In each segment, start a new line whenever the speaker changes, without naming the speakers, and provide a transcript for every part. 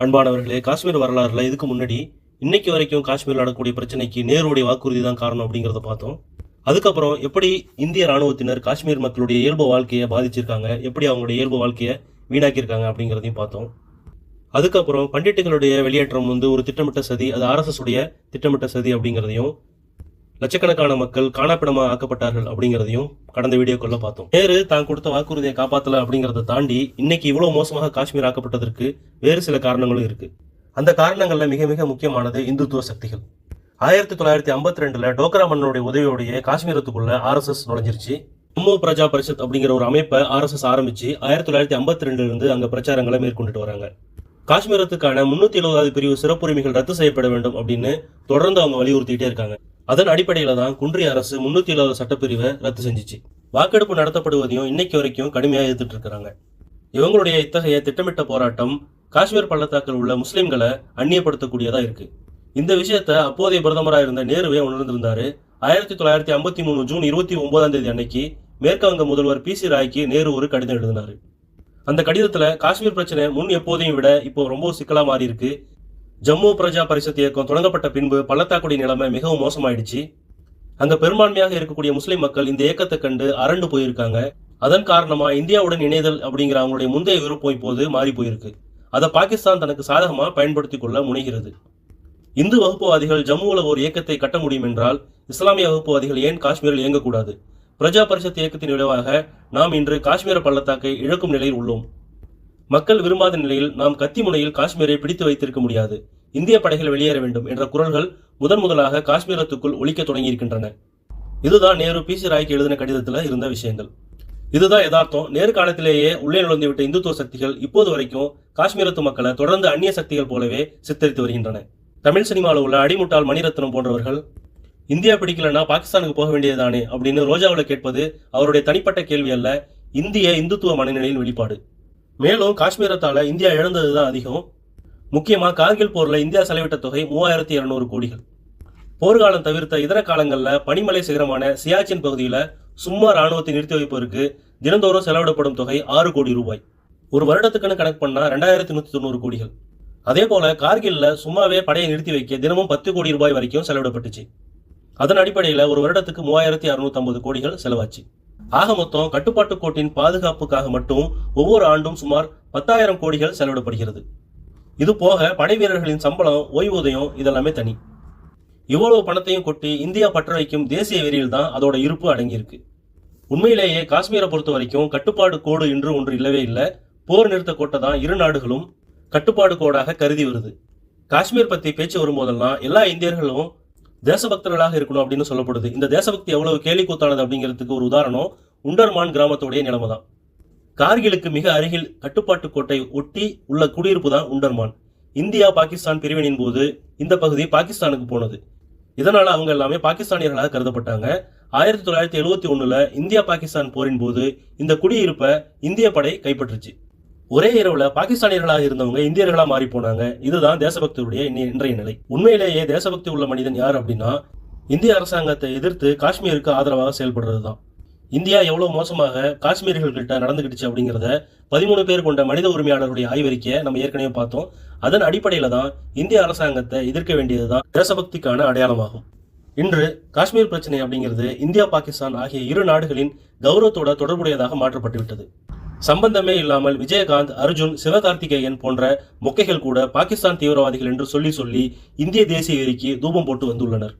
அன்பானவர்களே காஷ்மீர் வரலாறுல இதுக்கு முன்னாடி இன்னைக்கு வரைக்கும் காஷ்மீரில் நடக்கக்கூடிய பிரச்சனைக்கு நேருடைய வாக்குறுதி தான் காரணம் அப்படிங்கறத பார்த்தோம். அதுக்கப்புறம் எப்படி இந்திய ராணுவத்தினர் காஷ்மீர் மக்களுடைய இயல்பு வாழ்க்கையை பாதிச்சிருக்காங்க எப்படி அவங்களுடைய இயல்பு வாழ்க்கையை வீணாக்கியிருக்காங்க அப்படிங்கிறதையும் பார்த்தோம். அதுக்கப்புறம் பண்டிட்டுகளுடைய வெளியேற்றம் வந்து ஒரு திட்டமிட்ட சதி அது ஆர்எஸ்எஸ் உடைய திட்டமிட்ட சதி அப்படிங்கிறதையும் லட்சக்கணக்கான மக்கள் காணாப்பிடமா ஆக்கப்பட்டார்கள் அப்படிங்கிறதையும் கடந்த வீடியோக்குள்ள பார்த்தோம். நேரு தான் கொடுத்த வாக்குறுதியை காப்பாத்தல அப்படிங்கறத தாண்டி இன்னைக்கு இவ்வளவு மோசமாக காஷ்மீர் ஆக்கப்பட்டதற்கு வேறு சில காரணங்களும் இருக்கு. அந்த காரணங்கள்ல மிக மிக முக்கியமானது இந்துத்துவ சக்திகள். ஆயிரத்தி தொள்ளாயிரத்தி ஐம்பத்தி ரெண்டுல டோக்ரா மன்னனுடைய உதவியோடைய காஷ்மீரத்துக்குள்ள ஆர்எஸ்எஸ் நுழைஞ்சிருச்சு. ஜம்மு பிரஜா பரிஷத் அப்படிங்கிற ஒரு அமைப்பை ஆர்எஸ்எஸ் ஆரம்பிச்சு ஆயிரத்தி தொள்ளாயிரத்தி ஐம்பத்தி ரெண்டுல இருந்து அங்க பிரச்சாரங்களை மேற்கொண்டுட்டு வராங்க. காஷ்மீரத்துக்கான முன்னூத்தி எழுபதாவது பிரிவு சிறப்புரிமைகள் ரத்து செய்யப்பட வேண்டும் அப்படின்னு தொடர்ந்து அவங்க வலியுறுத்திட்டே இருக்காங்க. அதன் அடிப்படையில தான் குன்றிய அரசு முன்னூத்தி எழுபது சட்டப்பிரிவை ரத்து செஞ்சுச்சு. வாக்கெடுப்பு நடத்தப்படுவதையும் இன்னைக்கு வரைக்கும் கடுமையா எதிர்த்துட்டு இருக்கிறாங்க இவங்களுடைய இத்தகைய திட்டமிட்ட போராட்டம் காஷ்மீர் பள்ளத்தாக்கில் உள்ள முஸ்லிம்களை அந்நியப்படுத்தக்கூடியதா இருக்கு. இந்த விஷயத்த அப்போதைய பிரதமராக இருந்த நேருவே உணர்ந்திருந்தாரு. ஆயிரத்தி தொள்ளாயிரத்தி ஐம்பத்தி மூணு ஜூன் இருபத்தி ஒன்பதாம் தேதி அன்னைக்கு மேற்குவங்க முதல்வர் பி சி ராய்க்கு நேரு ஒரு கடிதம் எழுதினாரு. அந்த கடிதத்தில் காஷ்மீர் பிரச்சனை முன் எப்போதையும் விட இப்போ ரொம்ப சிக்கலாக மாறி இருக்கு ஜம்மு பிரஜா பரிஷத் இயக்கம் தொடங்கப்பட்ட பின்பு பள்ளத்தாக்குடி நிலைமை மிகவும் மோசமாயிடுச்சு. அங்க பெரும்பான்மையாக இருக்கக்கூடிய முஸ்லிம் மக்கள் இந்த இயக்கத்தை கண்டு அரண்டு போயிருக்காங்க. அதன் காரணமா இந்தியாவுடன் இணைதல் அப்படிங்கிற அவங்களுடைய முந்தைய விருப்பம் இப்போது மாறி போயிருக்கு. அதை பாகிஸ்தான் தனக்கு சாதகமாக பயன்படுத்திக் கொள்ள முனைகிறது. இந்து வகுப்புவாதிகள் ஜம்முவில் ஒரு இயக்கத்தை கட்ட முடியும் என்றால் இஸ்லாமிய வகுப்புவாதிகள் ஏன் காஷ்மீரில் இயங்கக்கூடாது? பிரஜா பரிஷத் இயக்கத்தின் விளைவாக நாம் இன்று காஷ்மீர பள்ளத்தாக்கை இழக்கும் நிலையில் உள்ளோம். மக்கள் விரும்பாத நிலையில் நாம் கத்தி முனையில் காஷ்மீரை பிடித்து வைத்திருக்க முடியாது. இந்திய படைகள் வெளியேற வேண்டும் என்ற குரல்கள் முதன் முதலாக காஷ்மீரத்துக்குள் ஒழிக்க தொடங்கியிருக்கின்றன. இதுதான் நேரு பி சி ராய்க்கு எழுதின கடிதத்தில் இருந்த விஷயங்கள். இதுதான் யதார்த்தம். நேரு காலத்திலேயே உள்ளே நுழைந்துவிட்ட இந்துத்துவ சக்திகள் இப்போது வரைக்கும் காஷ்மீரத்து மக்களை தொடர்ந்து அந்நிய சக்திகள் போலவே சித்தரித்து வருகின்றன. தமிழ் சினிமாவில் உள்ள அடிமுட்டால் மணிரத்னம் போன்றவர்கள் இந்தியா பிடிக்கலன்னா பாகிஸ்தானுக்கு போக வேண்டியதுதானே அப்படின்னு ரோஜாவில் கேட்பது அவருடைய தனிப்பட்ட கேள்வி அல்ல இந்திய இந்துத்துவ மனநிலையின் வெளிப்பாடு. மேலும் காஷ்மீரத்தால இந்தியா இழந்தது தான் அதிகம். முக்கியமா கார்கில் போர்ல இந்தியா செலவிட்ட தொகை மூவாயிரத்தி இருநூறு கோடிகள். போர்க்காலம் தவிர்த்த இதர காலங்கள்ல பனிமலை சிகரமான சியாச்சின் பகுதியில சும்மா ராணுவத்தை நிறுத்தி வைப்பதற்கு தினந்தோறும் செலவிடப்படும் தொகை ஆறு கோடி ரூபாய். ஒரு வருடத்துக்குன்னு கணக்கு பண்ணா ரெண்டாயிரத்தி நூத்தி தொண்ணூறு கோடிகள். அதே போல கார்கில்ல சும்மாவே படையை நிறுத்தி வைக்க தினமும் பத்து கோடி ரூபாய் வரைக்கும் செலவிடப்பட்டுச்சு. அதன் அடிப்படையில் ஒரு வருடத்துக்கு மூவாயிரத்தி அறுநூத்தி ஐம்பது கோடிகள் செலவாச்சு. ஆக மொத்தம் கட்டுப்பாட்டு கோட்டின் பாதுகாப்புக்காக மட்டும் ஒவ்வொரு ஆண்டும் சுமார் பத்தாயிரம் கோடிகள் செலவிடப்படுகிறது. இது போக படை வீரர்களின் சம்பளம் ஓய்வூதியம் இதெல்லாமே தனி. இவ்வளவு பணத்தையும் கொட்டி இந்தியா பற்ற வைக்கும் தேசிய வெறியில் தான் அதோட இருப்பு அடங்கியிருக்கு. உண்மையிலேயே காஷ்மீரை பொறுத்த வரைக்கும் கட்டுப்பாடு கோடு என்று ஒன்று இல்லவே இல்லை. போர் நிறுத்த கோட்டை தான் இரு நாடுகளும் கட்டுப்பாடு கோடாக கருதி வருது. காஷ்மீர் பத்தி பேச்சு வரும்போதெல்லாம் எல்லா இந்தியர்களும் தேசபக்தர்களாக இருக்கணும் அப்படின்னு சொல்லப்படுது. இந்த தேசபக்தி எவ்வளவு கேலி கூத்தானது அப்படிங்கிறதுக்கு ஒரு உதாரணம் உண்டர்மான் கிராமத்துடைய நிலைமை தான் கார்கிலுக்கு மிக அருகில் கட்டுப்பாட்டு கோட்டை ஒட்டி உள்ள குடியிருப்பு தான் உண்டர்மான். இந்தியா பாகிஸ்தான் பிரிவினின் போது இந்த பகுதி பாகிஸ்தானுக்கு போனது. இதனால அவங்க எல்லாமே பாகிஸ்தானியர்களாக கருதப்பட்டாங்க. ஆயிரத்தி தொள்ளாயிரத்தி எழுபத்தி ஒண்ணுல இந்தியா பாகிஸ்தான் போரின் போது இந்த குடியிருப்பை இந்திய படை கைப்பற்றுச்சு. ஒரே இரவுல பாகிஸ்தானியர்களாக இருந்தவங்க இந்தியர்களா மாறி போனாங்க. இதுதான் தேசபக்தியுடைய இன்றைய நிலை. உண்மையிலேயே தேசபக்தி உள்ள மனிதன் யார் அப்படின்னா இந்திய அரசாங்கத்தை எதிர்த்து காஷ்மீருக்கு ஆதரவாக செயல்படுறது தான் இந்தியா எவ்வளவு மோசமாக காஷ்மீர்கள்கிட்ட நடந்துகிட்டுச்சு அப்படிங்கிறத பதிமூணு பேர் கொண்ட மனித உரிமையாளருடைய ஆய்வறிக்கையை நம்ம ஏற்கனவே பார்த்தோம். அதன் அடிப்படையில தான் இந்திய அரசாங்கத்தை எதிர்க்க வேண்டியதுதான் தேசபக்திக்கான அடையாளமாகும். இன்று காஷ்மீர் பிரச்சனை அப்படிங்கிறது இந்தியா பாகிஸ்தான் ஆகிய இரு நாடுகளின் கௌரவத்தோட தொடர்புடையதாக மாற்றப்பட்டுவிட்டது. சம்பந்தமே இல்லாமல் விஜயகாந்த் அர்ஜுன் சிவகார்த்திகேயன் போன்ற மொக்கைகள் கூட பாகிஸ்தான் தீவிரவாதிகள் என்று சொல்லி சொல்லி இந்திய தேசிய வெறிக்கு தூபம் போட்டு வந்துள்ளனர்.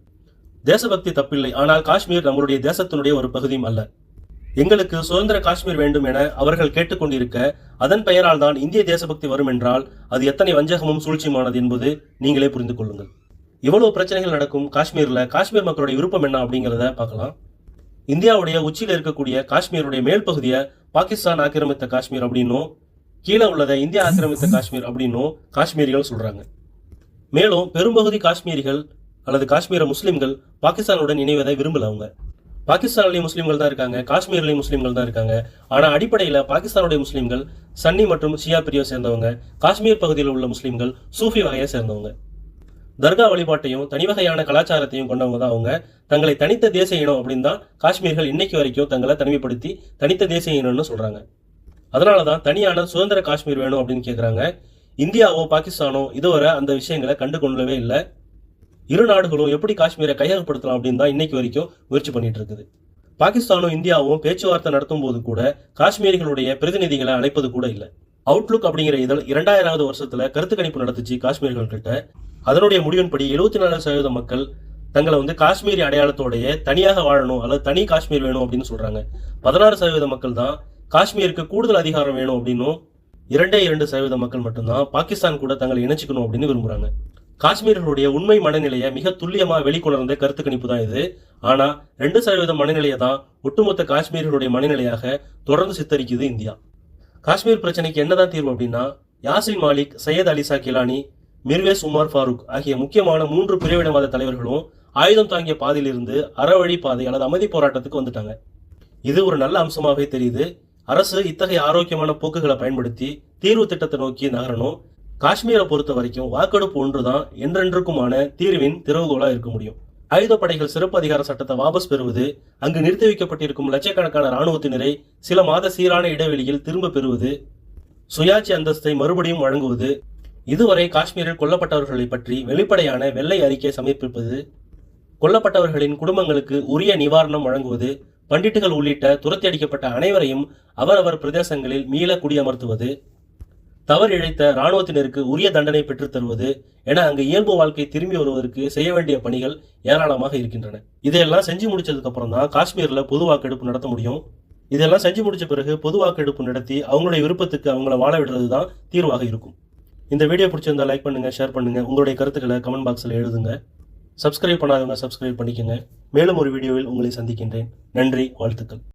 தேசபக்தி தப்பில்லை. ஆனால் காஷ்மீர் நம்மளுடைய தேசத்தினுடைய ஒரு பகுதியும் அல்ல. எங்களுக்கு சுதந்திர காஷ்மீர் வேண்டும் என அவர்கள் கேட்டுக்கொண்டிருக்க அதன் பெயரால் தான் இந்திய தேசபக்தி வரும் என்றால் அது எத்தனை வஞ்சகமும் சூழ்ச்சியுமானது என்பது நீங்களே புரிந்து கொள்ளுங்கள். இவ்வளவு பிரச்சனைகள் நடக்கும் காஷ்மீர்ல காஷ்மீர் மக்களுடைய விருப்பம் என்ன அப்படிங்கிறத பார்க்கலாம். இந்தியாவுடைய உச்சியில் இருக்கக்கூடிய காஷ்மீருடைய மேல் பகுதியை பாகிஸ்தான் ஆக்கிரமித்த காஷ்மீர் அப்படின்னும் கீழே உள்ளதை இந்தியா ஆக்கிரமித்த காஷ்மீர் அப்படின்னும் காஷ்மீரிகள் சொல்றாங்க. மேலும் பெரும்பகுதி காஷ்மீரிகள் அல்லது காஷ்மீர முஸ்லிம்கள் பாகிஸ்தானுடன் இணைவதை விரும்பல அவங்க. பாகிஸ்தான்லயும் முஸ்லீம்கள் தான் இருக்காங்க காஷ்மீர்லேயும் முஸ்லீம்கள் தான் இருக்காங்க. ஆனால் அடிப்படையில் பாகிஸ்தானுடைய முஸ்லீம்கள் சன்னி மற்றும் ஷியா பிரிவை சேர்ந்தவங்க காஷ்மீர் பகுதியில் உள்ள முஸ்லீம்கள் சூஃபி வகையை சேர்ந்தவங்க. தர்கா வழிபாட்டையும் தனிவகையான கலாச்சாரத்தையும் கொண்டவங்க தான் அவங்க. தங்களை தனித்த தேசிய இனம் அப்படின்னு தான் காஷ்மீர்கள் இன்னைக்கு வரைக்கும் தங்களை தனிமைப்படுத்தி தனித்த தேசிய இனம்னு சொல்றாங்க. அதனால தான் தனியான சுதந்திர காஷ்மீர் வேணும் அப்படின்னு கேட்குறாங்க இந்தியாவோ பாகிஸ்தானோ இதுவரை அந்த விஷயங்களை கண்டு கொள்ளவே இல்லை. இரு நாடுகளும் எப்படி காஷ்மீரை கையகப்படுத்தலாம் அப்படின்னு தான் இன்னைக்கு வரைக்கும் முயற்சி பண்ணிட்டு இருக்குது. பாகிஸ்தானும் இந்தியாவும் பேச்சுவார்த்தை நடத்தும் போது கூட காஷ்மீரிகளுடைய பிரதிநிதிகளை அழைப்பது கூட இல்லை. அவுட்லுக் அப்படிங்கிற இதழ் இரண்டாயிராவது வருஷத்துல கருத்து கணிப்பு நடத்துச்சு காஷ்மீர்கள் கிட்ட அதனுடைய முடிவின்படி எழுபத்தி நாலு சதவீத மக்கள் தங்களை வந்து காஷ்மீரி அடையாளத்தோடைய தனியாக வாழணும் அல்லது தனி காஷ்மீர் வேணும் அப்படின்னு சொல்றாங்க. பதினாறு சதவீத மக்கள் தான் காஷ்மீருக்கு கூடுதல் அதிகாரம் வேணும் அப்படின்னும் இரண்டே இரண்டு சதவீத மக்கள் மட்டும்தான் பாகிஸ்தான் கூட தங்களை இணைச்சிக்கணும் அப்படின்னு விரும்புறாங்க. காஷ்மீர்களுடைய உண்மை மனநிலையை மிக துல்லியமாக வெளிக்கொணர்ந்த கருத்து கணிப்பு தான் இது. ஆனா ரெண்டு சதவீத மனநிலையை தான் ஒட்டுமொத்த காஷ்மீர்களுடைய மனநிலையாக தொடர்ந்து சித்தரிக்குது இந்தியா. காஷ்மீர் பிரச்சனைக்கு என்னதான் தீர்வு அப்படின்னா யாசின் மாலிக் சையத் அலிசா கிலானி மிர்வேஸ் உமர் ஃபாரூக் ஆகிய முக்கியமான மூன்று பிரிவினவாத தலைவர்களும் ஆயுதம் தாங்கிய பாதையிலிருந்து அறவழி பாதை அல்லது அமைதி போராட்டத்துக்கு வந்துட்டாங்க. இது ஒரு நல்ல அம்சமாகவே தெரியுது. அரசு இத்தகைய ஆரோக்கியமான போக்குகளை பயன்படுத்தி தீர்வு திட்டத்தை நோக்கி நகரணும். காஷ்மீரை பொறுத்த வரைக்கும் வாக்கெடுப்பு ஒன்றுதான் என்றென்றுக்குமான தீர்வின் திறவுகோலா இருக்க முடியும். ஆயுதப்படைகள் சிறப்பு அதிகார சட்டத்தை வாபஸ் பெறுவது அங்கு நிறுத்தி வைக்கப்பட்டிருக்கும் லட்சக்கணக்கான இராணுவத்தினரை சில மாத சீரான இடைவெளியில் திரும்ப பெறுவது சுயாட்சி அந்தஸ்தை மறுபடியும் வழங்குவது இதுவரை காஷ்மீரில் கொல்லப்பட்டவர்களை பற்றி வெளிப்படையான வெள்ளை அறிக்கை சமர்ப்பிப்பது கொல்லப்பட்டவர்களின் குடும்பங்களுக்கு உரிய நிவாரணம் வழங்குவது பண்டிட்டுகள் உள்ளிட்ட துரத்தி அடிக்கப்பட்ட அனைவரையும் அவரவர் பிரதேசங்களில் மீள குடியமர்த்துவது தவறு இழைத்த இராணுவத்தினருக்கு உரிய தண்டனை பெற்றுத் தருவது என அங்கு இயல்பு வாழ்க்கை திரும்பி வருவதற்கு செய்ய வேண்டிய பணிகள் ஏராளமாக இருக்கின்றன. இதையெல்லாம் செஞ்சு முடிச்சதுக்கு அப்புறம் தான் காஷ்மீர்ல பொது வாக்கெடுப்பு நடத்த முடியும். இதெல்லாம் செஞ்சு முடிச்ச பிறகு பொது வாக்கெடுப்பு நடத்தி அவங்களுடைய விருப்பத்துக்கு அவங்கள வாழ விடுறது தான் தீர்வாக இருக்கும். இந்த வீடியோ பிடிச்சிருந்தா லைக் பண்ணுங்கள் ஷேர் பண்ணுங்கள் உங்களுடைய கருத்துக்களை கமெண்ட் பாக்ஸில் எழுதுங்க. சப்ஸ்கிரைப் பண்ணாதவங்க சப்ஸ்கிரைப் பண்ணிக்கங்க. மேலும் ஒரு வீடியோவில் உங்களை சந்திக்கின்றேன். நன்றி வாழ்த்துக்கள்.